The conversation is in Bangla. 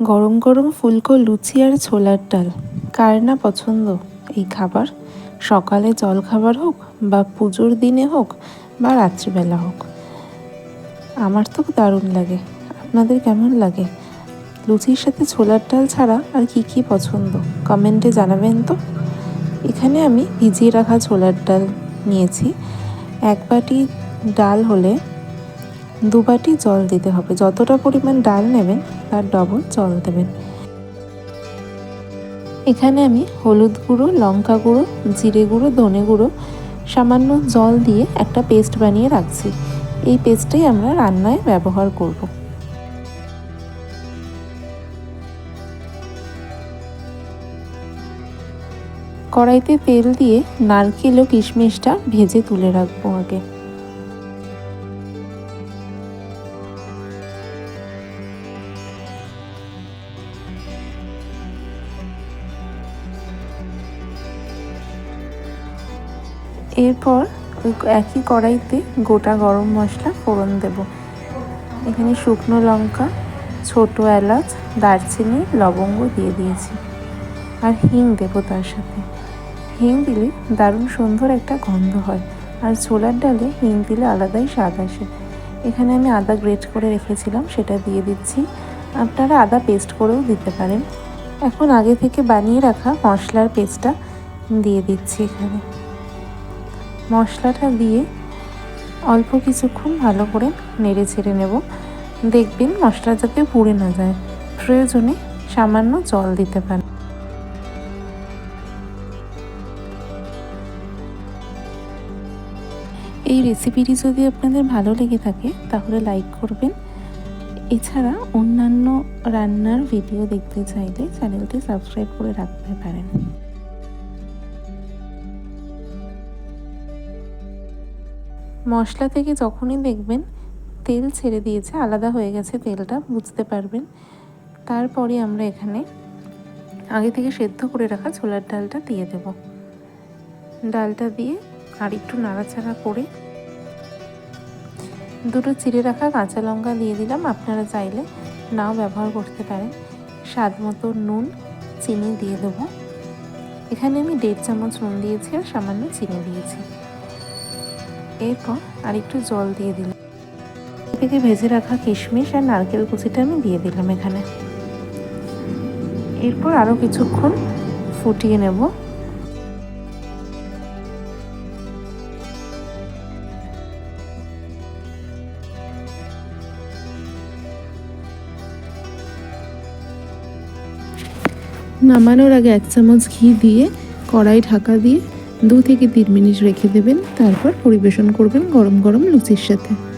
গরম গরম ফুলকো লুচি আর ছোলার ডাল। কার না পছন্দ? এই খাবার? সকালে জল খাবার হোক বা পুজোর দিনে হোক বা রাত্রিবেলা হোক। আমার তো দারুণ লাগে। আপনাদের কেমন লাগে? লুচির সাথে ছোলার ডাল ছাড়া আর কি কি পছন্দ? কমেন্টে জানাবেন তো। এখানে আমি ভিজিয়ে রাখা ছোলার ডাল নিয়েছি। এক বাটি ডাল হলে দু বাটি জল দিতে হবে। যতটা পরিমাণ ডাল নেবেন, তার ডবল জল দেবেন। এখানে আমি হলুদ গুঁড়ো, লঙ্কা গুঁড়ো, জিরে গুঁড়ো, ধনে গুঁড়ো সামান্য জল দিয়ে একটা পেস্ট বানিয়ে রাখছি। এই পেস্টটাই আমরা রান্নায় ব্যবহার করব। কড়াইতে তেল দিয়ে নারকেল ও কিশমিশটা ভেজে তুলে রাখব আগে। এরপর ওই একই কড়াইতে গোটা গরম মশলা ফোড়ন দেব। এখানে শুকনো লঙ্কা, ছোটো এলাচ, দারচিনি, লবঙ্গ দিয়ে দিয়েছি আর হিং দেব তার সাথে। হিং দিলে দারুণ সুন্দর একটা গন্ধ হয় আর ছোলার ডালে হিং দিলে আলাদাই স্বাদ আসে। এখানে আমি আদা গ্রেট করে রেখেছিলাম, সেটা দিয়ে দিচ্ছি। আপনারা আদা পেস্ট করেও দিতে পারেন। এখন আগে থেকে বানিয়ে রাখা মশলার পেস্টটা দিয়ে দিচ্ছি এখানে। মশলাটা দিয়ে অল্প কিছুক্ষণ ভালো করে নেড়ে ছেড়ে নেব। দেখবেন মশলা যাতে পুড়ে না যায়। প্রয়োজনে সামান্য জল দিতে পারেন। এই রেসিপিটি যদি আপনাদের ভালো লেগে থাকে, তাহলে লাইক করবেন। এছাড়া অন্যান্য রান্নার ভিডিও দেখতে চাইলে চ্যানেলটি সাবস্ক্রাইব করে রাখতে পারেন। মশলা থেকে যখনই দেখবেন তেল ছেড়ে দিয়েছে, আলাদা হয়ে গেছে তেলটা, বুঝতে পারবেন। তারপরে আমরা এখানে আগে থেকে সেদ্ধ করে রাখা ছোলার ডালটা দিয়ে দেব। ডালটা দিয়ে আর একটু নাড়াচাড়া করে দুটো চিড়ে রাখা কাঁচা লঙ্কা দিয়ে দিলাম। আপনারা চাইলে নাও ব্যবহার করতে পারেন। স্বাদ মতো নুন, চিনি দিয়ে দেবো। এখানে আমি দেড় চামচ নুন দিয়েছি আর সামান্য চিনি দিয়েছি। এরপর আর একটু জল দিয়ে দিলাম। থেকে ভেজে রাখা কিশমিশ আর নারকেল কুচিটা আমি দিয়ে দিলাম এখানে। এরপর আরও কিছুক্ষণ ফুটিয়ে নেব। নামানোর আগে এক চামচ ঘি দিয়ে কড়াই ঢাকা দিয়ে দু থেকে তিন মিনিট রেখে দেবেন তারপর পরিবেশন করবেন গরম গরম লুচির সাথে।